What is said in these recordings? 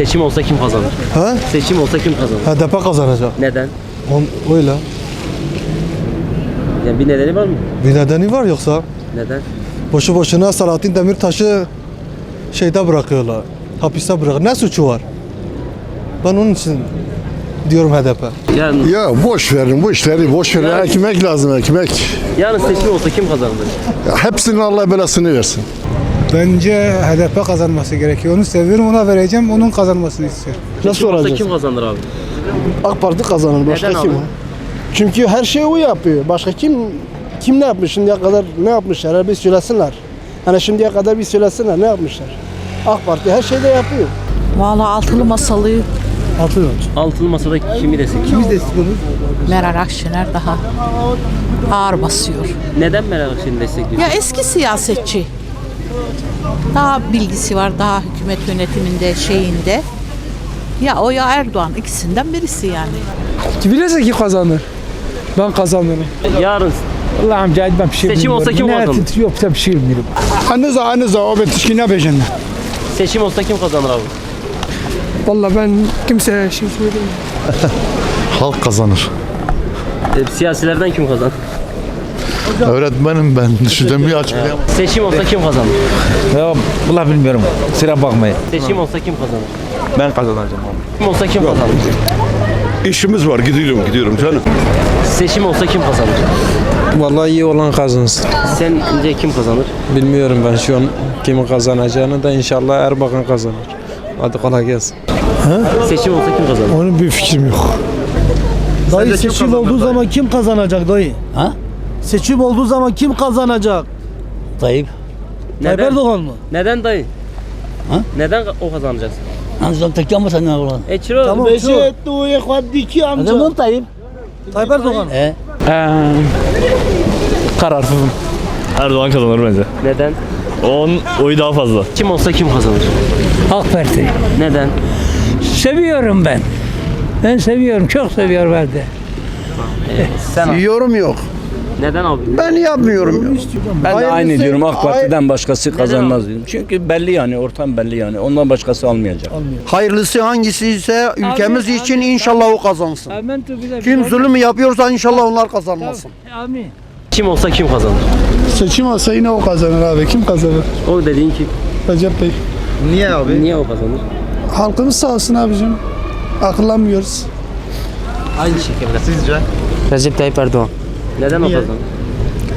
Seçim olsa kim kazanır? Ha? Seçim olsa kim kazanır? HDP kazanacak. Neden? On, öyle. Yani bir nedeni var mı? Bir nedeni var yoksa Neden? boşu boşuna Selahattin Demirtaş'ı şeyde bırakıyorlar. Hapiste bırakıyor. Ne suçu var? Ben onun için diyorum HDP. Yani Ya boş verin bu işleri boş verin. Yani- Ekmek lazım ekmek. yarın seçim olsa kim kazanır? Ya hepsinin Allah belasını versin. Bence HDP kazanması gerekiyor. Onu seviyorum, ona vereceğim, onun kazanmasını istiyorum. Nasıl olsa olacak? kim kazanır abi? AK Parti kazanır. Başka Neden kim? abi? Çünkü her şeyi o yapıyor. Başka kim kim ne yapmış şimdiye kadar ne yapmışlar? Bir söylesinler. Hani şimdiye kadar bir söylesinler ne yapmışlar? AK Parti her şeyde yapıyor. Valla altılı masalı Altılı masada kimi destekliyor? Meral Akşener daha ağır basıyor. Neden Meral Akşener'i destekliyor? Ya eski siyasetçi. Daha bilgisi var, daha hükümet yönetiminde, şeyinde. Ya o ya Erdoğan ikisinden birisi yani. Bilirse ki kazanır. Ben kazanırım. Yarın Allah'ım cahit ben bir şey Seçim olsa kim kazanır? titriyor, bir şey bilmiyorum. Anıza anıza o betişkine beşinde. seçim olsa kim kazanır abi? Vallahi ben kimseye şey söylemiyorum. Halk kazanır. E, siyasilerden kim kazanır? Öğretmenim ben düşüncemi açıklayamam. Seçim olsa kim kazanır? Ya vallahi bilmiyorum. Sıra bakmayın. Seçim olsa kim kazanır? Ben kazanacağım. Seçim olsa kim kazanır? İşimiz var gidiyorum gidiyorum canım. Seçim olsa kim kazanır? Vallahi iyi olan kazansın. Sence kim kazanır? Bilmiyorum ben şu an kimin kazanacağını da inşallah Erbakan kazanır. Hadi kolay gelsin. Seçim olsa kim kazanır? Onun bir fikrim yok. Dayı seçim olduğu zaman kim kazanacak dayı? Ha? Seçim olduğu zaman kim kazanacak? Tayyip. Tayyip Neden? Erdoğan mı? Neden dayı? Neden o kazanacak? Anzal tek ama sen ne olan? E Çiro, Tamam şu. Adamım Tayyip. Tayyip Erdoğan. E? Kararsızım. Erdoğan kazanır bence. neden? Onun oyu daha fazla. Kim olsa kim kazanır? AK Parti. Neden? Seviyorum ben. Ben seviyorum. Çok seviyorum ben de. Sen abi. Yorum yok. Neden abi? Ben yapmıyorum. Ben de aynı Hayırlısı- diyorum. AK Parti'den başkası Neden kazanmaz diyorum. Çünkü belli yani. Ortam belli yani. Ondan başkası almayacak. Hayırlısı hangisi ise ülkemiz Amin, için amin, inşallah o kazansın. Amin. Kim zulüm yapıyorsa inşallah onlar kazanmasın. Amin. Kim olsa kim kazanır? Seçim olsa yine o kazanır abi. Kim kazanır? O dediğin kim? Recep Bey. Niye abi? Niye o kazanır? Halkımız sağ olsun abicim. Akıllanmıyoruz. Aynı şekilde. Sizce? Recep Tayyip Erdoğan. Neden o kazanır?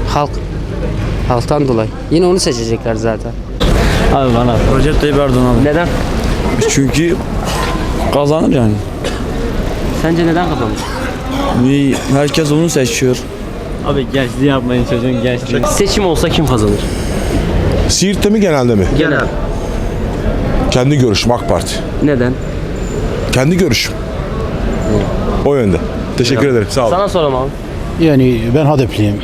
Halk. Halktan dolayı. Yine onu seçecekler zaten. Abi bana. Recep Tayyip Erdoğan abi. Neden? Çünkü kazanır yani. Sence neden kazanır? Herkes onu seçiyor. Abi gençliği yapmayın çocuğun gençliği. Seçim olsa kim kazanır? Siirt'te mi genelde mi? Genel. Kendi görüşüm AK Parti. Neden? Kendi görüşüm. O yönde. Teşekkür ederim. Sağ olun. Sana soram abi. Yani ben HDP'liyim.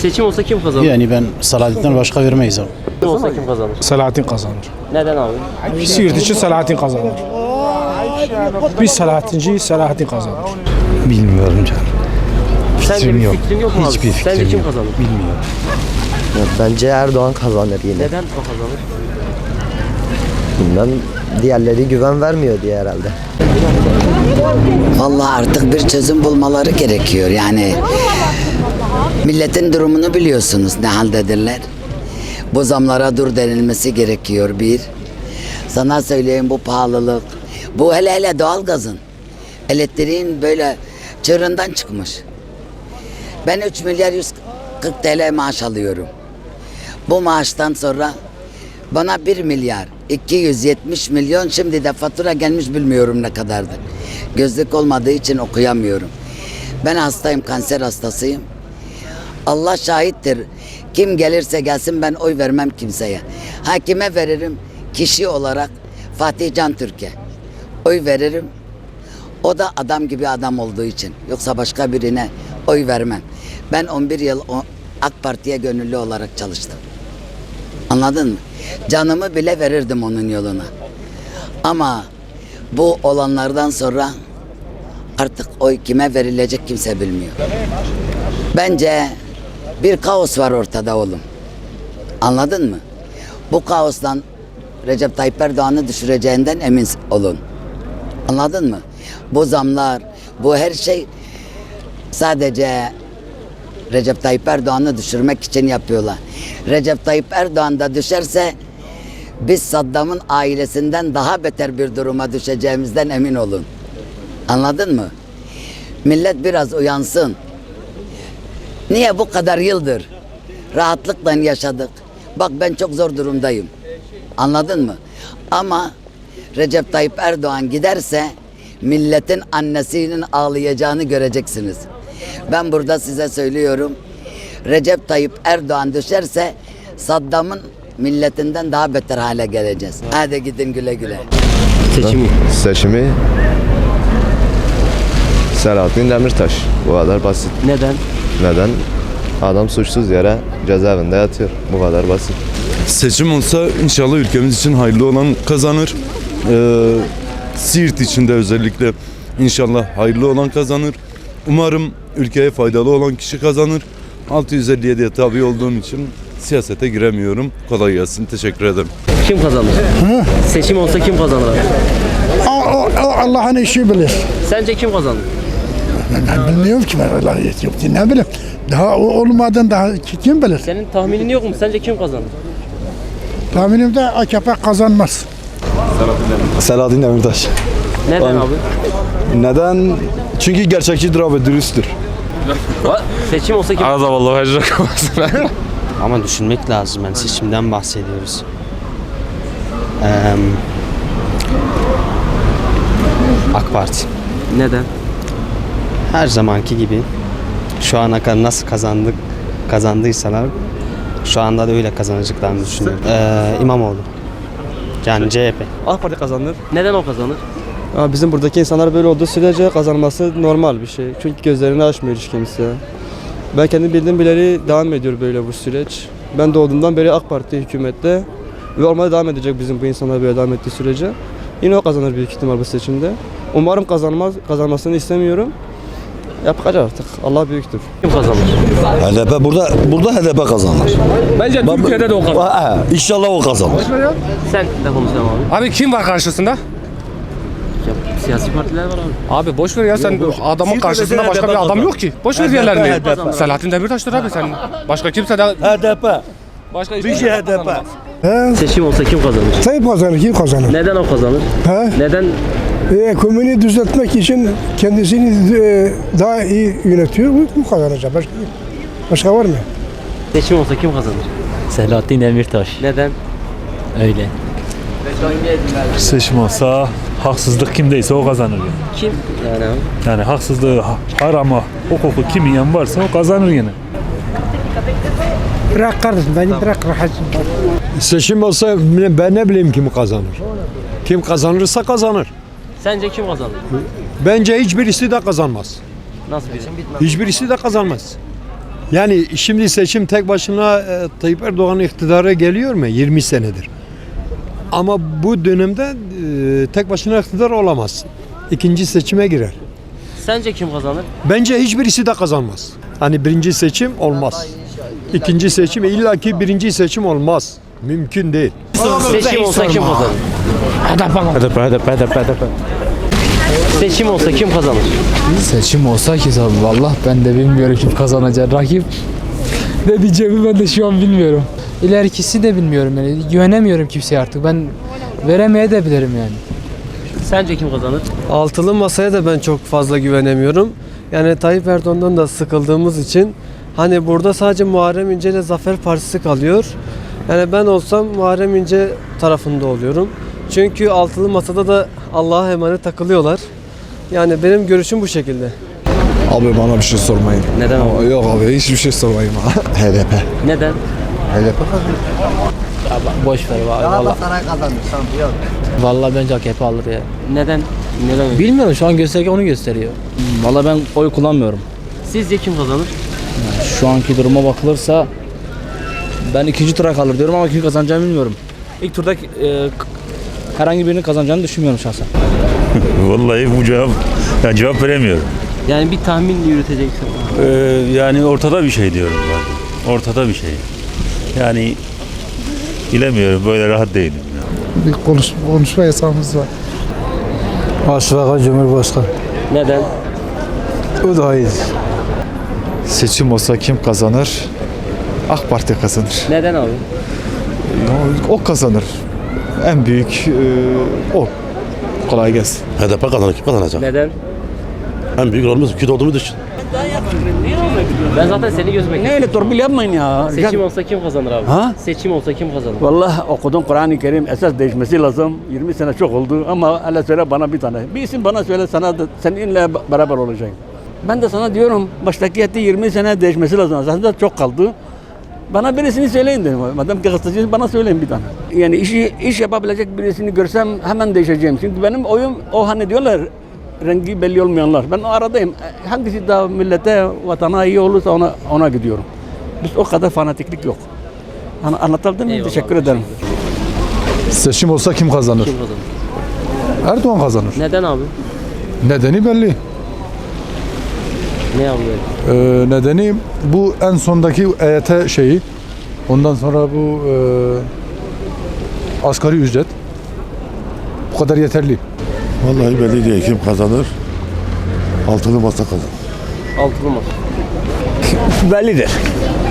Seçim olsa kim kazanır? Yani ben Salahattin'den başka vermeyiz abi. Seçim olsa kim kazanır? Selahattin kazanır. Neden abi? Siirt için Selahattin kazanır. Biz Selahattinciyiz, Selahattin kazanır. Bilmiyorum canım. Sence bir yok. fikrin yok mu abi? Hiçbir Sence fikrim kim yok. kazanır? Bence Erdoğan kazanır yine. Neden o kazanır? Bilmem diğerleri güven vermiyor diye herhalde. Vallahi artık bir çözüm bulmaları gerekiyor. Yani milletin durumunu biliyorsunuz ne haldedirler. Bu zamlara dur denilmesi gerekiyor bir. Sana söyleyeyim bu pahalılık. Bu hele hele doğalgazın. Elektriğin böyle çığırından çıkmış. Ben 3 milyar 140 TL maaş alıyorum. Bu maaştan sonra bana 1 milyar 270 milyon şimdi de fatura gelmiş bilmiyorum ne kadardır. Gözlük olmadığı için okuyamıyorum. Ben hastayım, kanser hastasıyım. Allah şahittir. Kim gelirse gelsin ben oy vermem kimseye. Hakime veririm kişi olarak Fatih Can Türkiye. Oy veririm. O da adam gibi adam olduğu için. Yoksa başka birine oy vermem. Ben 11 yıl AK Parti'ye gönüllü olarak çalıştım. Anladın mı? Canımı bile verirdim onun yoluna. Ama bu olanlardan sonra artık oy kime verilecek kimse bilmiyor. Bence bir kaos var ortada oğlum. Anladın mı? Bu kaostan Recep Tayyip Erdoğan'ı düşüreceğinden emin olun. Anladın mı? Bu zamlar, bu her şey sadece Recep Tayyip Erdoğan'ı düşürmek için yapıyorlar. Recep Tayyip Erdoğan da düşerse biz Saddam'ın ailesinden daha beter bir duruma düşeceğimizden emin olun. Anladın mı? Millet biraz uyansın. Niye bu kadar yıldır rahatlıkla yaşadık? Bak ben çok zor durumdayım. Anladın mı? Ama Recep Tayyip Erdoğan giderse milletin annesinin ağlayacağını göreceksiniz. Ben burada size söylüyorum. Recep Tayyip Erdoğan düşerse Saddam'ın milletinden daha beter hale geleceğiz. Hadi gidin güle güle. Seçimi. Seçimi Selahattin Demirtaş. Bu kadar basit. Neden? Neden? Adam suçsuz yere cezaevinde yatıyor. Bu kadar basit. Seçim olsa inşallah ülkemiz için hayırlı olan kazanır. Ee, Siirt için de özellikle inşallah hayırlı olan kazanır. Umarım ülkeye faydalı olan kişi kazanır. 657'ye tabi olduğum için siyasete giremiyorum. Kolay gelsin. Teşekkür ederim. Kim kazanır? Seçim olsa kim kazanır? abi? Allah'ın işi bilir. Sence kim kazanır? Ben bilmiyorum ki ben öyle yok ne bileyim. Daha olmadan daha kim bilir? Senin tahminin yok mu? Sence kim kazanır? Tahminimde AKP kazanmaz. Selahattin Demirtaş. Neden abi? Neden? Çünkü gerçekçidir abi, dürüsttür. Seçim olsa kim? Arada vallahi Ama düşünmek lazım yani seçimden bahsediyoruz. Eee, AK Parti. Neden? Her zamanki gibi şu ana kadar nasıl kazandık kazandıysalar şu anda da öyle kazanacaklarını düşünüyorum. Eee İmamoğlu. Yani CHP. AK Parti kazanır. Neden o kazanır? Ama bizim buradaki insanlar böyle olduğu sürece kazanması normal bir şey. Çünkü gözlerini açmıyor hiç kimse. Ben kendi bildiğim bileli devam ediyor böyle bu süreç. Ben doğduğumdan beri AK Parti hükümette ve olmaya devam edecek bizim bu insanlar böyle devam ettiği sürece. Yine o kazanır büyük ihtimal bu seçimde. Umarım kazanmaz, kazanmasını istemiyorum. Yapacak artık. Allah büyüktür. Kim kazanır? HDP burada burada HDP kazanır. Bence Türkiye'de de o kadar. İnşallah o kazanır. Sen de konuşalım abi. Abi kim var karşısında? Ya, siyasi partiler var abi. Abi boş ver ya sen adamın karşısında başka bir adam yok ki. Boş ver diğerlerini. Selahattin Demirtaş'tır abi sen. Başka kimse de HDP. başka Bir şey HDP. Seçim olsa kim kazanır? Tayyip kazanır, kim kazanır? Neden o kazanır? He? Neden? Ekonomiyi düzeltmek için kendisini e, daha iyi yönetiyor. Bu, bu kazanacak. Başka, başka var mı? Seçim olsa kim kazanır? Selahattin Demirtaş. Neden? Öyle. Seçim olsa haksızlık kimdeyse o kazanır. Kim? Yani abi. Yani haksızlığı, harama, hukuku kim yiyen varsa o kazanır yine. Bırak kardeşim, beni bırak rahat. Seçim olsa ben ne bileyim kim kazanır. Kim kazanırsa kazanır. Sence kim kazanır? Bence hiçbirisi de kazanmaz. Nasıl biri? Hiçbirisi de kazanmaz. Yani şimdi seçim tek başına e, Tayyip Erdoğan iktidara geliyor mu? 20 senedir. Ama bu dönemde e, tek başına iktidar olamaz. İkinci seçime girer. Sence kim kazanır? Bence hiçbirisi de kazanmaz. Hani birinci seçim olmaz. İkinci seçim illaki birinci seçim olmaz. Mümkün değil. Seçim olsa kim kazanır? HDP, HDP, HDP, HDP. Seçim olsa kim kazanır? Seçim olsa ki tabii valla ben de bilmiyorum kim kazanacak. Rakip ne diyeceğimi ben de şu an bilmiyorum. İlerikisi de bilmiyorum yani. Güvenemiyorum kimseye artık. Ben veremeye de bilirim yani. Sence kim kazanır? Altılı masaya da ben çok fazla güvenemiyorum. Yani Tayyip Erdoğan'dan da sıkıldığımız için hani burada sadece Muharrem İnce ile Zafer Partisi kalıyor. Yani ben olsam Muharrem İnce tarafında oluyorum. Çünkü altılı masada da Allah'a emanet takılıyorlar. Yani benim görüşüm bu şekilde. Abi bana bir şey sormayın. Neden abi? Yok abi hiçbir şey sormayın. HDP. Neden? Boş ver valla. Valla bence AKP alır ya. Neden? Neden? öyle? Bilmiyorum şu an gösterge onu gösteriyor. Valla ben oy kullanmıyorum. Sizce kim kazanır? Şu anki duruma bakılırsa ben ikinci tura kalır diyorum ama kim kazanacağını bilmiyorum. İlk turda e, herhangi birinin kazanacağını düşünmüyorum şahsen. Vallahi bu cevap, yani cevap veremiyorum. Yani bir tahmin yürüteceksin. Ee, yani ortada bir şey diyorum ben. Ortada bir şey. Yani bilemiyorum böyle rahat değilim. bir konuş, konuşma yasağımız var. Başbakan Cumhurbaşkanı. Neden? O daha iyi. Seçim olsa kim kazanır? AK Parti kazanır. Neden abi? O kazanır. En büyük e, o. Kolay gelsin. HDP kazanır. Kim kazanacak? Neden? En büyük rolümüz Kürt olduğumuz için. Ben zaten seni gözüme Ne öyle torpil yapmayın ya. Seçim olsa kim kazanır abi? Ha? Seçim olsa kim kazanır? Vallahi okudum Kur'an-ı Kerim esas değişmesi lazım. 20 sene çok oldu ama hele söyle bana bir tane. Bir isim bana söyle sana da seninle beraber olacağım. Ben de sana diyorum baştaki etti 20 sene değişmesi lazım. Aslında çok kaldı. Bana birisini söyleyin dedim. Madem ki gazeteci bana söyleyin bir tane. Yani işi iş yapabilecek birisini görsem hemen değişeceğim. Çünkü benim oyum o hani diyorlar rengi belli olmayanlar. Ben o aradayım. Hangisi daha millete, vatana iyi olursa ona ona gidiyorum. Biz o kadar fanatiklik yok. Hani anlatabildim mi? Eyvallah Teşekkür ederim. Seçim olsa kim kazanır? Kim kazanır? Erdoğan kazanır. Neden abi? Nedeni belli. Ne abi? Ee, nedeni bu en sondaki EYT şeyi. Ondan sonra bu e, asgari ücret. Bu kadar yeterli. Vallahi belli değil kim kazanır. Altılı masa kazanır. Altılı masa. Bellidir.